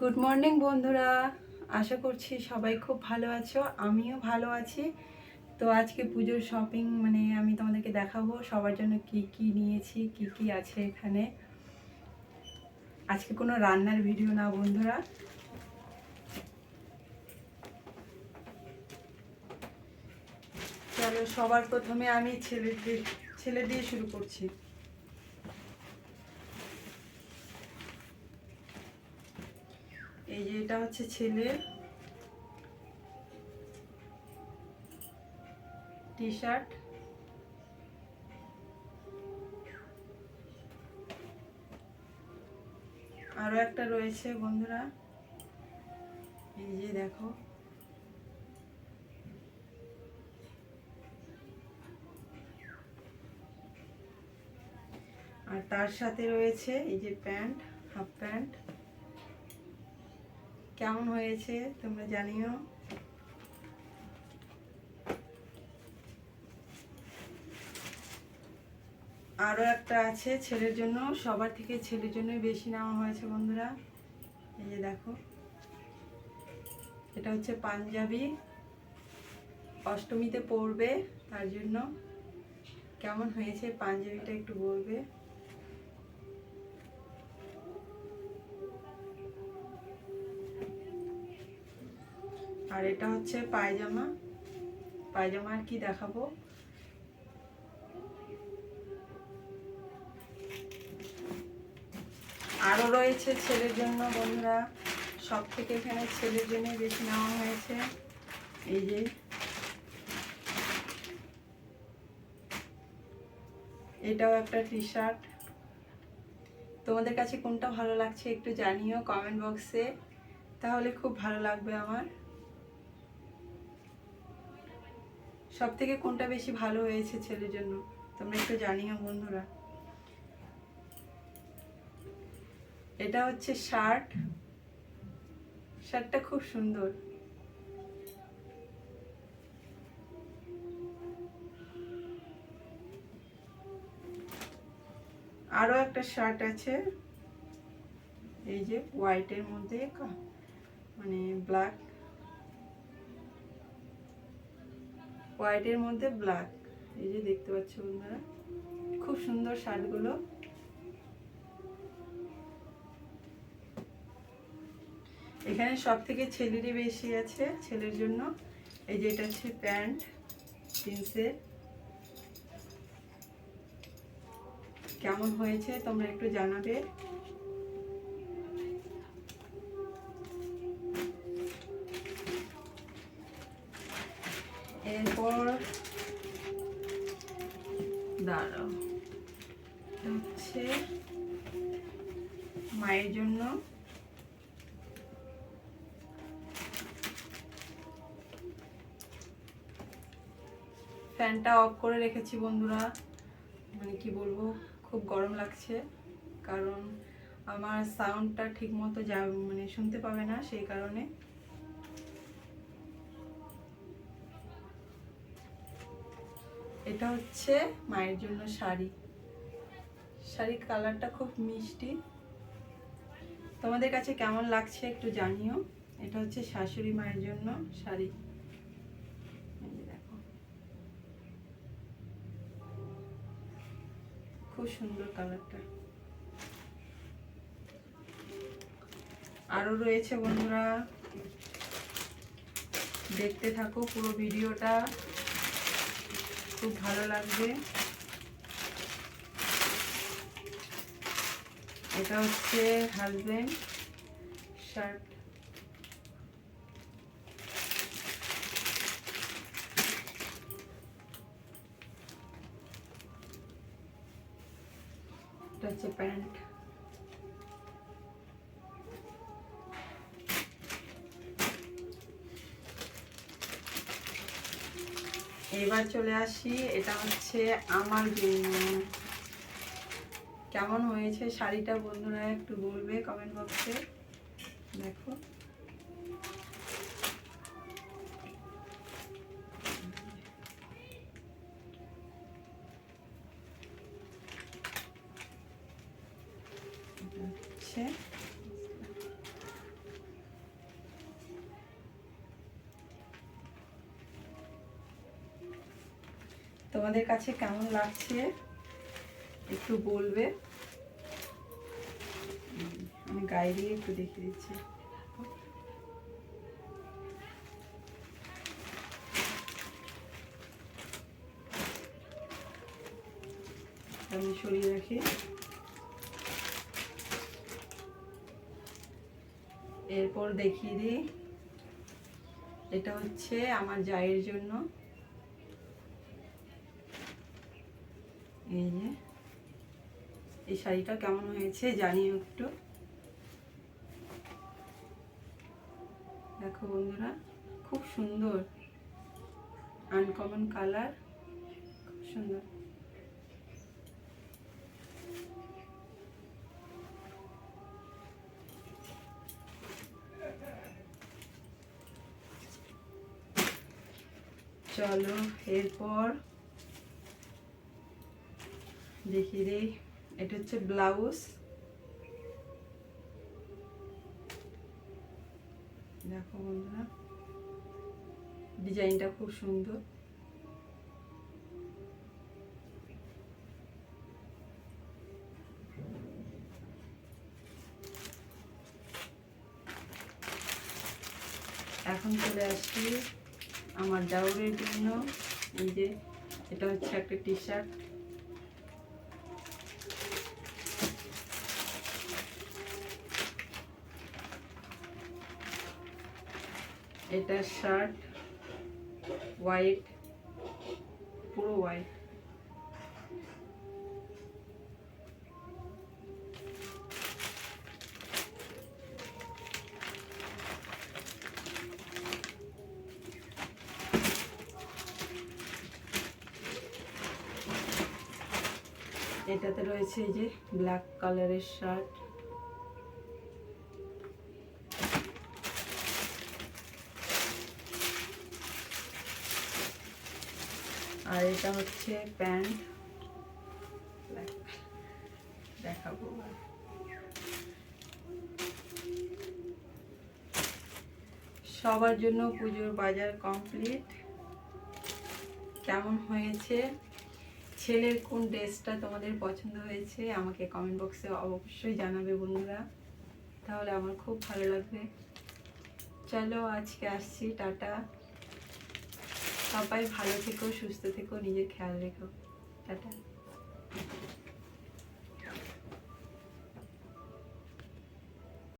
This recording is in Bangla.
গুড মর্নিং বন্ধুরা। আশা করছি সবাই খুব ভালো আছো, আমিও ভালো আছি। তো আজকে পুজোর শপিং মানে আমি তোমাদেরকে দেখাবো সবার জন্য কি কি নিয়েছি, কি কি আছে এখানে। আজকে কোনো রান্নার ভিডিও না, বন্ধুরা। চলো, সবার প্রথমে আমি ছেলে দিয়ে ছেলে দিয়ে শুরু করছি। এই যে এটা হচ্ছে ছেলের টি শার্ট আরও একটা রয়েছে বন্ধুরা। এই যে দেখো। আর তার সাথে রয়েছে এই যে প্যান্ট, হাফ প্যান্ট। কেমন হয়েছে তোমরা জানিও। আরও একটা আছে ছেলের জন্য, সবার থেকে ছেলের জন্যই বেশি নেওয়া হয়েছে বন্ধুরা। এই যে দেখো। এটা হচ্ছে পাঞ্জাবি। অষ্টমীতে পরবে, তার জন্য। কেমন হয়েছে পাঞ্জাবিটা একটু বলবে? আর এটা হচ্ছে পায়জামা। পায়জামা আর কি দেখাবো? আরও রয়েছে ছেলের জন্য বন্ধুরা। সব থেকে এখানে ছেলের জন্য বেশি নেওয়া হয়েছে। এই যে। এটাও একটা টি শার্ট তোমাদের কাছে কোনটা ভালো লাগছে একটু জানিও কমেন্ট বক্সে। তাহলে খুব ভালো লাগবে আমার। সব থেকে কোনটা বেশি ভালো হয়েছে ছেলের জন্য? তোমরা একটু জানিও বন্ধুরা। এটা হচ্ছে শার্ট। শার্টটা খুব সুন্দর। আরও একটা শার্ট আছে। এই যে হোয়াইটের মধ্যে মানে ব্ল্যাক হোয়াইটের মধ্যে ব্ল্যাক। এই যে দেখতে পাচ্ছ বন্ধুরা, খুব সুন্দর শার্টগুলো। এখানে সব থেকে ছেলেরই বেশি আছে, ছেলের জন্য। এই যে এটা হচ্ছে প্যান্ট, জিন্সের। কেমন হয়েছে তোমরা একটু জানাবে। মায়ের জন্য। ফ্যানটা অফ করে রেখেছি বন্ধুরা। মানে কি বলব, খুব গরম লাগছে। কারণ আমার সাউন্ডটা ঠিক মতো যা মানে শুনতে পাবে না সেই কারণে। এটা হচ্ছে মায়ের জন্য শাড়ি। শাড়ির কালারটা খুব মিষ্টি। তোমাদের কাছে কেমন লাগছে একটু জানিও। এটা হচ্ছে শাশুড়ি মায়ের জন্য শাড়ি। খুব সুন্দর কালারটা। আরও রয়েছে বন্ধুরা। দেখতে থাকো পুরো ভিডিওটা। খুব ভালো লাগবে। এটা হচ্ছে হাজবেন্ড শার্ট। এটা হচ্ছে প্যান্ট। এবার চলে আসি এটা হচ্ছে আমার জন্য। কেমন হয়েছে শাড়িটা বন্ধুরা একটু বলবে কমেন্ট বক্সে দেখো। তোমাদের কাছে কেমন লাগছে? একটু বলবে? আমি গায়ে দিয়ে একটু দেখিয়ে দিচ্ছি। আমি সরিয়ে রাখি। এরপর দেখিয়ে দিই। এটা হচ্ছে আমার জায়ের জন্য। এই যে। এই শাড়িটা কেমন হয়েছে জানিও একটু। দেখো বন্ধুরা, খুব সুন্দর। আনকমন কালার খুব সুন্দর। চলো এরপর দেখিয়ে দিই এটা হচ্ছে ব্লাউজ। দেখো বন্ধুরা, ডিজাইনটা খুব সুন্দর। এখন চলে আসছি আমার জাউরের জন্য। এই যে, এটা হচ্ছে একটা টি শার্ট এটা শার্ট হোয়াইট পুরো হোয়াইট। এটাতে রয়েছে এই যে ব্ল্যাক কালারের শার্ট। আর এটা হচ্ছে প্যান্ট। দেখাবো। সবার জন্য পুজোর বাজার কমপ্লিট কেমন হয়েছে? ছেলের কোন ড্রেসটা তোমাদের পছন্দ হয়েছে? আমাকে কমেন্ট বক্সে অবশ্যই জানাবে বন্ধুরা। তাহলে আমার খুব ভালো লাগবে। চলো আজকে আসছি, টাটা। সবাই ভালো থেকো সুস্থ থেকো নিজের খেয়াল রেখো। টাটা।